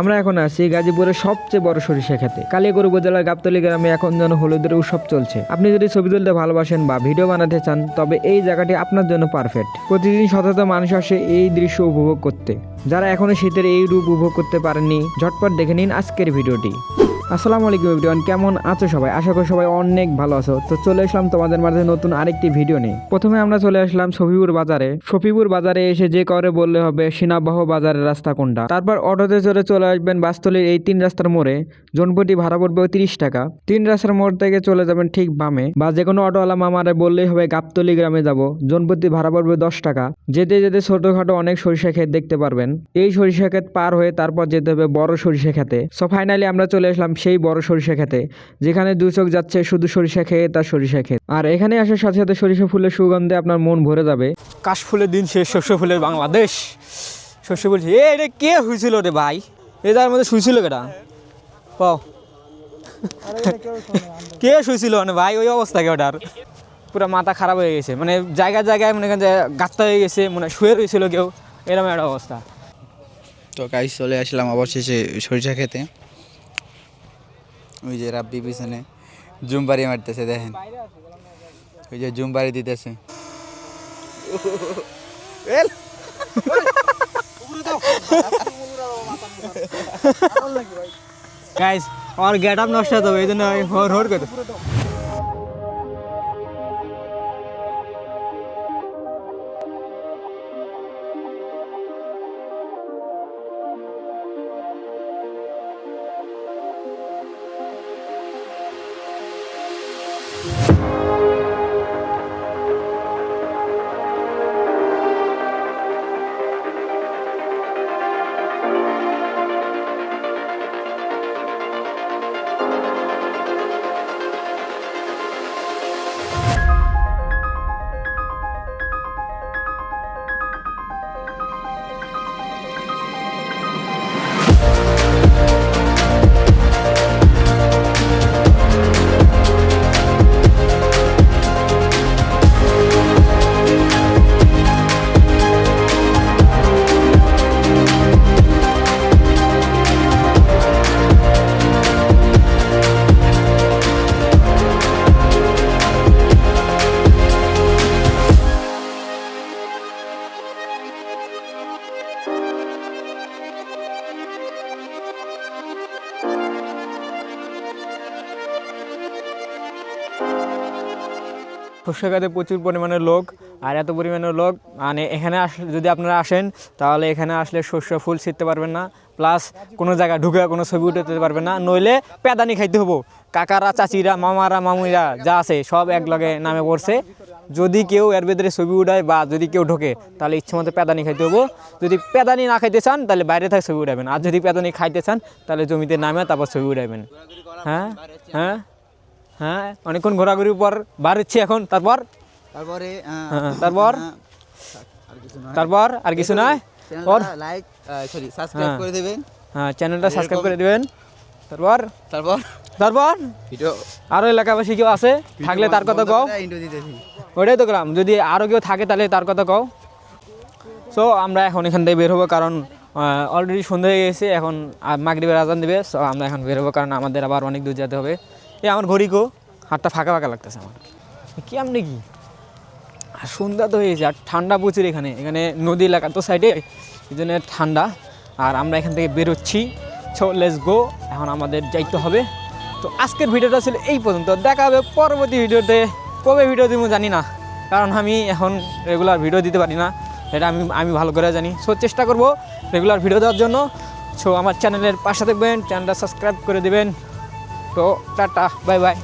আমরা এখন আছি গাজীপুরের সবচেয়ে বড় সরিষা খেতে। কালিয়াগড় উপজেলার গাবতলী গ্রামে এখন যেন হলুদের উৎসব চলছে। আপনি যদি ছবি তুলতে ভালোবাসেন বা ভিডিও বানাতে চান, তবে এই জায়গাটি আপনার জন্য পারফেক্ট প্রতিদিন শতত শত মানুষ আসে এই দৃশ্য উপভোগ করতে। যারা এখনও শীতের এই রূপ উপভোগ করতে পারেননি, ঝটপট দেখে নিন আজকের ভিডিওটি। আসসালামু আলাইকুম এভরিওয়ান কেমন আছো সবাই? আশা করি সবাই অনেক ভালো আছো। তো চলে আসলাম তোমাদের মাঝে নতুন আরেকটি ভিডিও নিয়ে। প্রথমে আমরা চলে আসলাম শফিপুর বাজারে। শফিপুর বাজারে এসে যে করে বললে হবে, সিনাবাহ বাজারের রাস্তা কোনটা? তারপর অটোতে চড়ে চলে আসবেন বাসতলির এই তিন রাস্তার মোড়ে। জনপ্রতি ভাড়া পড়বে তিরিশ টাকা। তিন রাস্তার মোড় থেকে চলে যাবেন ঠিক বামে। বা যে কোনো অটোওয়ালা মামারে বললেই হবে, গাবতলি গ্রামে যাব। জনপ্রতি ভাড়া পড়বে দশ টাকা। যেতে যেতে ছোটখাটো অনেক সরিষা ক্ষেত দেখতে পারবেন। এই সরিষা ক্ষেত পার হয়ে তারপর যেতে হবে বড় সরিষা খেতে সো ফাইনালি আমরা চলে আসলাম সেই বড় সরিষা খেতে যেখানে দু চোখ যাচ্ছে শুধু সরিষা খেয়ে তার সরিষা ক্ষেত আর এখানে আসার সাথে সাথে সরিষা ফুলের সুগন্ধে আপনার মন ভরে যাবে। কাশ ফুলের দিন শেষ শস্য ফুলের বাংলাদেশ। শস্য ফুল এ এটা কে হয়েছিল রে ভাই? এ তার মধ্যে শুয়েছিল কেটা পাও। কে শুয়েছিল মানে ভাই? ওই অবস্থা কে ওটার? পুরো মাথা খারাপ হয়ে গেছে। মানে জায়গায় জায়গায় মনে করেন গাত্তা হয়ে গেছে মানে শুয়ে রয়েছিল কেউ। এরকম একটা অবস্থা। তো গাইস চলে আসলাম অবশেষে সরিষা খেতে। ওই যে রাব্বি পিছনে জুমবাড়ি মারতেছে দেখেন। ওই যে জুমবাড়ি দিতেছে। গাইস আমার গেট আপ নষ্ট হতে হবে এই জন্য হোর হোর করে শস্যখাতে প্রচুর পরিমাণে লোক আর এত পরিমাণে লোক মানে এখানে আস, যদি আপনারা আসেন, তাহলে এখানে আসলে শস্য ফুল ছিঁড়তে পারবেন না, প্লাস কোনো জায়গায় ঢুকে কোনো ছবি উঠাতে পারবেন না, নইলে পেদানি খাইতে হব। কাকারা, চাচিরা, মামারা, মামুরা যা আছে সব এক লগে নামে পড়ছে। যদি কেউ এর ভেতরে ছবি উঠায় বা যদি কেউ ঢোকে, তাহলে ইচ্ছে মতো পেদানি খাইতে হব। যদি পেদানি না খাইতে চান, তাহলে বাইরে থেকে ছবি উঠাবেন। আর যদি পেদানি খাইতে চান, তাহলে জমিতে নামে তারপর ছবি উঠাবেন। হ্যাঁ? হ্যাঁ? হ্যাঁ অনেকক্ষণ ঘোরাঘুরির পর বার হচ্ছে এখন। তারপর? তারপরে হ্যাঁ, তারপর? তারপর আর কিছু নয়? ওর লাইক সরি সাবস্ক্রাইব। করে দেবেন। হ্যাঁ চ্যানেলটা সাবস্ক্রাইব করে দিবেন। তারপর? তারপর? তারপর? ভিডিও আরও এলাকাবাসী কেউ আছে? থাকলে তার কথা কও। ওটাই তো গেলাম যদি আরও কেউ থাকে তাহলে তার কথা কও। সো আমরা এখন এখান থেকে বের হব কারণ অলরেডি সন্ধ্যা হয়ে গেছে। এখন মাগরিবের আজান দিবে। সো আমরা এখন বের হব কারণ আমাদের আবার অনেক দূর যেতে হবে। এই আমার ঘড়ি কো হাতটা ফাঁকা ফাঁকা লাগতেছে আমার। কি আপনি কি? আর সন্ধ্যা তো হয়েছে, আর ঠান্ডা প্রচুর এখানে। এখানে নদী এলাকা তো সাইডে এই জন্য ঠান্ডা। আর আমরা এখান থেকে বেরোচ্ছি। সো গো এখন আমাদের যাইতে হবে। তো আজকের ভিডিওটা ছিল এই পর্যন্ত। দেখা হবে পরবর্তী ভিডিওতে। কবে ভিডিও দিব জানি না। কারণ আমি এখন রেগুলার ভিডিও দিতে পারি না। এটা আমি আমি ভালো করে জানি। সো চেষ্টা করব রেগুলার ভিডিও দেওয়ার জন্য। সো আমার চ্যানেলের পাশে থাকবেন। চ্যানেলটা সাবস্ক্রাইব করে দেবেন। So Tata bye bye